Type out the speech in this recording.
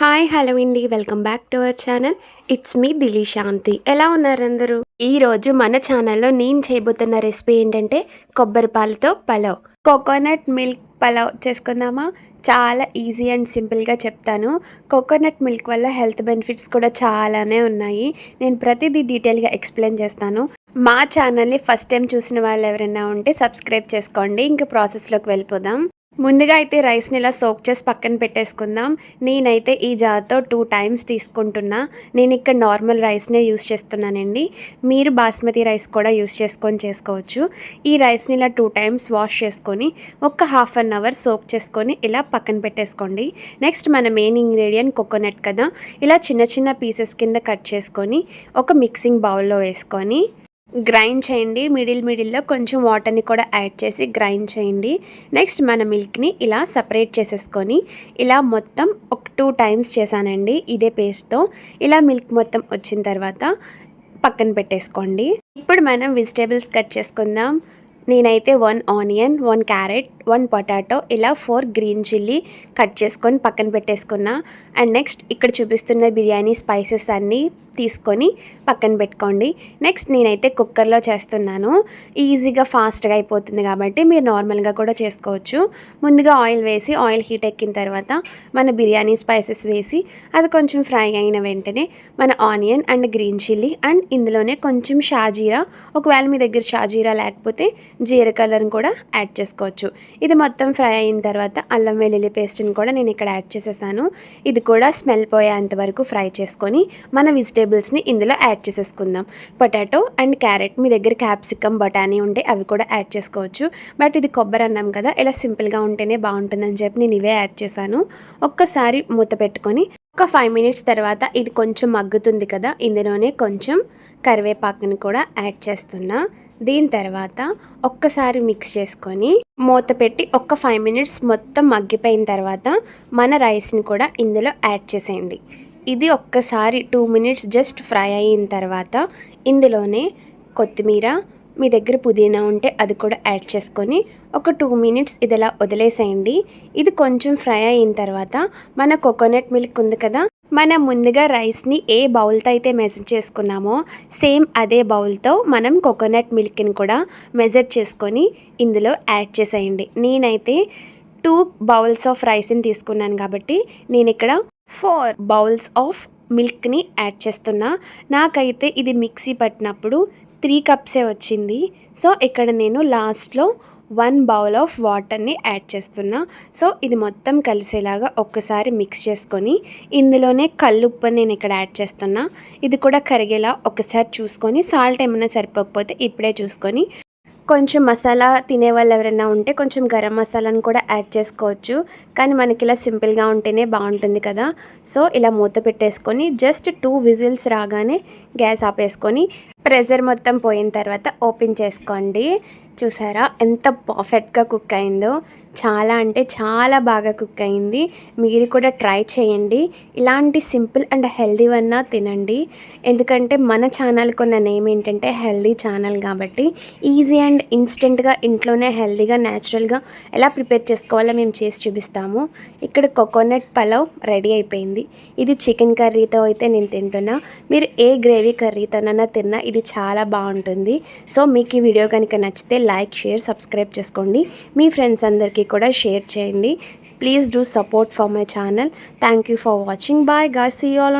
Hi hello అండి welcome back to our channel it's me దిలీ శాంతి ఎలా ఉన్నారు అందరూ? ఈరోజు మన ఛానల్లో నేను చేయబోతున్న రెసిపీ ఏంటంటే కొబ్బరి పాలతో పలావ్. కోకోనట్ మిల్క్ పలావ్ చేసుకుందామా? చాలా ఈజీ అండ్ సింపుల్గా చెప్తాను. కోకోనట్ మిల్క్ వల్ల హెల్త్ బెనిఫిట్స్ కూడా చాలానే ఉన్నాయి. నేను ప్రతిదీ డీటెయిల్గా ఎక్స్ప్లెయిన్ చేస్తాను. మా ఛానల్ని ఫస్ట్ టైం చూసిన వాళ్ళు ఎవరైనా ఉంటే సబ్స్క్రైబ్ చేసుకోండి. ఇంకా ప్రాసెస్లోకి వెళ్ళిపోదాం. ముందుగా అయితే రైస్ని ఇలా సోక్ చేసి పక్కన పెట్టేసుకుందాం. నేనైతే ఈ జార్తో టూ టైమ్స్ తీసుకుంటున్నా. నేను ఇక్కడ నార్మల్ రైస్నే యూస్ చేస్తున్నానండి. మీరు బాస్మతి రైస్ కూడా యూస్ చేసుకొని చేసుకోవచ్చు. ఈ రైస్ని ఇలా టూ టైమ్స్ వాష్ చేసుకొని ఒక హాఫ్ అన్ అవర్ సోక్ చేసుకొని ఇలా పక్కన పెట్టేసుకోండి. నెక్స్ట్ మన మెయిన్ ఇంగ్రీడియంట్ కోకోనట్ కదా. ఇలా చిన్న చిన్న పీసెస్ కింద కట్ చేసుకొని ఒక మిక్సింగ్ బౌల్లో వేసుకొని గ్రైండ్ చేయండి. మిడిల్ మిడిల్లో కొంచెం వాటర్ని కూడా యాడ్ చేసి గ్రైండ్ చేయండి. నెక్స్ట్ మన మిల్క్ని ఇలా సపరేట్ చేసేసుకొని ఇలా మొత్తం ఒక టూ టైమ్స్ చేశానండి ఇదే పేస్ట్తో. ఇలా మిల్క్ మొత్తం వచ్చిన తర్వాత పక్కన పెట్టేసుకోండి. ఇప్పుడు మనం వెజిటేబుల్స్ కట్ చేసుకుందాం. నేనైతే one onion one carrot one potato ఇలా ఫోర్ గ్రీన్ చిల్లీ కట్ చేసుకొని పక్కన పెట్టేసుకున్నా. అండ్ నెక్స్ట్ ఇక్కడ చూపిస్తున్న బిర్యానీ స్పైసెస్ అన్నీ తీసుకొని పక్కన పెట్టుకోండి. నెక్స్ట్ నేనైతే కుక్కర్లో చేస్తున్నాను. ఈజీగా ఫాస్ట్గా అయిపోతుంది కాబట్టి మీరు నార్మల్గా కూడా చేసుకోవచ్చు. ముందుగా ఆయిల్ వేసి ఆయిల్ హీట్ ఎక్కిన తర్వాత మన బిర్యానీ స్పైసెస్ వేసి అది కొంచెం ఫ్రై అయిన వెంటనే మన onion and green chilli and ఇందులోనే కొంచెం షాజీరా. ఒకవేళ మీ దగ్గర షాజీరా లేకపోతే జీర కలర్ని కూడా యాడ్ చేసుకోవచ్చు. ఇది మొత్తం ఫ్రై అయిన తర్వాత అల్లం వెల్లుల్లి పేస్ట్ని కూడా నేను ఇక్కడ యాడ్ చేసేసాను. ఇది కూడా స్మెల్ పోయేంత వరకు ఫ్రై చేసుకొని మన వెజిటేబుల్స్ని ఇందులో యాడ్ చేసేసుకుందాం. పొటాటో అండ్ క్యారెట్ మీ దగ్గర క్యాప్సికమ్ బఠానీ ఉంటే అవి కూడా యాడ్ చేసుకోవచ్చు. బట్ ఇది కొబ్బరి అన్నం కదా ఇలా సింపుల్గా ఉంటేనే బాగుంటుందని చెప్పి నేను ఇవే యాడ్ చేశాను. ఒక్కసారి మూత పెట్టుకొని ఒక ఫైవ్ మినిట్స్ తర్వాత ఇది కొంచెం మగ్గుతుంది కదా ఇందులోనే కొంచెం కరివేపాకుని కూడా యాడ్ చేస్తున్నా. దీని తర్వాత ఒక్కసారి మిక్స్ చేసుకొని మూత పెట్టి ఒక్క ఫైవ్ మినిట్స్ మొత్తం మగ్గిపోయిన తర్వాత మన రైస్ని కూడా ఇందులో యాడ్ చేసేయండి. ఇది ఒక్కసారి టూ మినిట్స్ జస్ట్ ఫ్రై అయిన తర్వాత ఇందులోనే కొత్తిమీర మీ దగ్గర పుదీనా ఉంటే అది కూడా యాడ్ చేసుకొని ఒక టూ మినిట్స్ ఇది ఇలా వదిలేసేయండి. ఇది కొంచెం ఫ్రై అయిన తర్వాత మన కోకోనట్ మిల్క్ ఉంది కదా మనం ముందుగా రైస్ని ఏ బౌల్తో అయితే మెజర్ చేసుకున్నామో సేమ్ అదే బౌల్తో మనం కోకోనట్ మిల్క్ని కూడా మెజర్ చేసుకొని ఇందులో యాడ్ చేసేయండి. నేనైతే టూ బౌల్స్ ఆఫ్ రైస్ని తీసుకున్నాను కాబట్టి నేను ఇక్కడ ఫోర్ బౌల్స్ ఆఫ్ మిల్క్ని యాడ్ చేస్తున్నా. నాకైతే ఇది మిక్సీ పట్టినప్పుడు త్రీ కప్సే వచ్చింది. సో ఇక్కడ నేను లాస్ట్లో వన్ బౌల్ ఆఫ్ వాటర్ని యాడ్ చేస్తున్నా. సో ఇది మొత్తం కలిసేలాగా ఒక్కసారి మిక్స్ చేసుకొని ఇందులోనే కల్లుప్పు నేను ఇక్కడ యాడ్ చేస్తున్నా. ఇది కూడా కరిగేలా ఒకసారి చూసుకొని సాల్ట్ ఏమైనా సరిపోకపోతే ఇప్పుడే చూసుకొని కొంచెం మసాలా తినే వాళ్ళు ఎవరైనా ఉంటే కొంచెం గరం మసాలాను కూడా యాడ్ చేసుకోవచ్చు. కానీ మనకి ఇలా సింపుల్గా ఉంటేనే బాగుంటుంది కదా. సో ఇలా మూత పెట్టేసుకొని జస్ట్ టూ విజిల్స్ రాగానే గ్యాస్ ఆపేసుకొని ప్రెజర్ మొత్తం పోయిన తర్వాత ఓపెన్ చేసుకోండి. చూసారా? ఎంత పర్ఫెక్ట్గా కుక్ అయిందో. చాలా అంటే చాలా బాగా కుక్ అయింది. మీరు కూడా ట్రై చేయండి. ఇలాంటి సింపుల్ అండ్ హెల్దీ వన్నా తినండి. ఎందుకంటే మన ఛానల్కి ఉన్న నేమ్ ఏంటంటే హెల్దీ ఛానల్ కాబట్టి ఈజీ అండ్ ఇన్స్టెంట్గా ఇంట్లోనే హెల్దీగా న్యాచురల్గా ఎలా ప్రిపేర్ చేసుకోవాలో మేము చేసి చూపిస్తాము. ఇక్కడ కోకోనట్ పలావ్ రెడీ అయిపోయింది. ఇది చికెన్ కర్రీతో అయితే నేను తింటున్నా. మీరు ఏ గ్రేవీ కర్రీతోనైనా తిన్నా ఇది చాలా బాగుంటుంది. సో మీకు ఈ వీడియో కనుక నచ్చితే లైక్ షేర్ సబ్స్క్రైబ్ చేసుకోండి. మీ ఫ్రెండ్స్ అందరికీ కూడా షేర్ చేయండి. Please do support for my channel. Thank you for watching bye guys see all